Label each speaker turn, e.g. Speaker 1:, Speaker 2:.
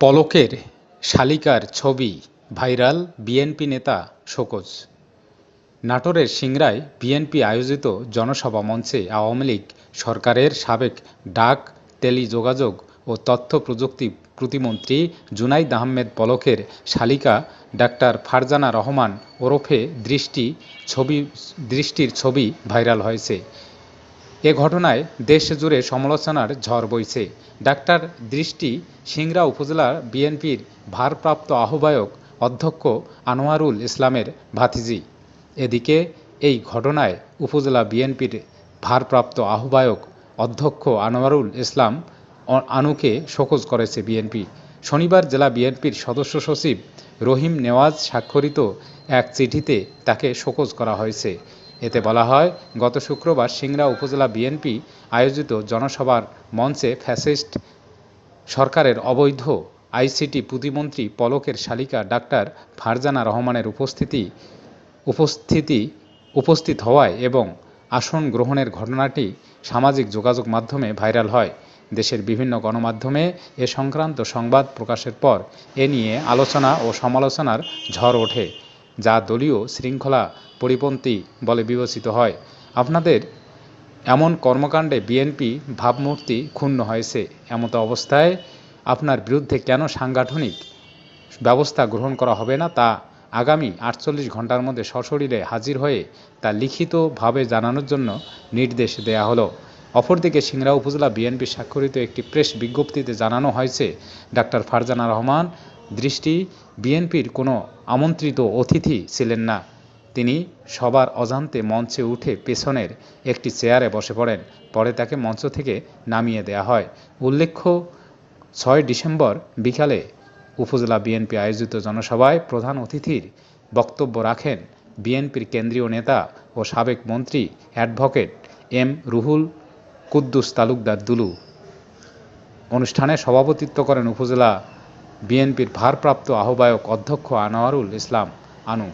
Speaker 1: পলকের শালিকার ছবি viral BNP নেতা শোকজ। নাটোরের সিংড়ায় বিএনপি আয়োজিত জনসভা মঞ্চে আওয়ামী লীগ সরকারের সাবেক ডাক, টেলিযোগাযোগ ও তথ্য প্রযুক্তি প্রতিমন্ত্রী জুনাইদ আহমেদ পলকের শালিকা ডাক্তার ফারজানা রহমান ওরফে দৃষ্টি ছবি, দৃষ্টির ছবি ভাইরাল হয়েছে। এ ঘটনায় দেশ জুড়ে সমালোচনার ঝড় বইছে। ডাক্তার দৃষ্টি সিংড়া উপজেলা বিএনপির ভারপ্রাপ্ত আহ্বায়ক অধ্যক্ষ আনোয়ারুল ইসলামের ভাতিজি। এদিকে এই ঘটনায় উপজেলা বিএনপির ভারপ্রাপ্ত আহ্বায়ক অধ্যক্ষ আনোয়ারুল ইসলাম আনুকে শোকজ করেছে বিএনপি। শনিবার জেলা বিএনপির সদস্য সচিব রহিম নেওয়াজ স্বাক্ষরিত এক চিঠিতে তাকে শোকজ করা হয়েছে। এতে বলা হয়, গত শুক্রবার সিংড়া উপজেলা বিএনপি আয়োজিত জনসভার মঞ্চে ফ্যাসিস্ট সরকারের অবৈধ আইসিটি প্রতিমন্ত্রী পলকের শালিকা ডাক্তার ফারজানা রহমানের উপস্থিতি উপস্থিতি, উপস্থিত হওয়ায় এবং আসন গ্রহণের ঘটনাটি সামাজিক যোগাযোগ মাধ্যমে ভাইরাল হয়। দেশের বিভিন্ন গণমাধ্যমে এ সংক্রান্ত সংবাদ প্রকাশের পর এ নিয়ে আলোচনা ও সমালোচনার ঝড় ওঠে। যা দলীয় শৃঙ্খলা পরিপন্থী বলে বিবেচিত হয়। আপনাদের এমন কর্মকাণ্ডে বিএনপি ভাবমূর্তি ক্ষুণ্ণ হয়েছে এমতো অবস্থায় আপনার বিরুদ্ধে কেন সাংগঠনিক ব্যবস্থা গ্রহণ করা হবে না তা আগামী আটচল্লিশ ঘণ্টার মধ্যে সশরীরে হাজির হয়ে তা লিখিতভাবে জানানোর জন্য নির্দেশ দেয়া হলো। অপরদিকে সিংড়া উপজেলা বিএনপি স্বাক্ষরিত একটি প্রেস বিজ্ঞপ্তিতে জানানো হয়েছে, ডাক্তার ফারজানা রহমান দৃষ্টি, বিএনপির কোনো আমন্ত্রিত অতিথি ছিলেন না। তিনি সবার অজান্তে মঞ্চে উঠে পেছনের একটি চেয়ারে বসে পড়েন। পরে তাকে মঞ্চ থেকে নামিয়ে দেয়া হয়। উল্লেখ্য, ছয় ডিসেম্বর বিকালে উপজেলা বিএনপি আয়োজিত জনসভায় প্রধান অতিথির বক্তব্য রাখেন বিএনপির কেন্দ্রীয় নেতা ও সাবেক মন্ত্রী অ্যাডভোকেট এম রুহুল কুদ্দুস তালুকদার দুলু। অনুষ্ঠানে সভাপতিত্ব করেন উপজেলা বিএনপির ভারপ্রাপ্ত আহ্বায়ক অধ্যক্ষ আনোয়ারুল ইসলাম আনু।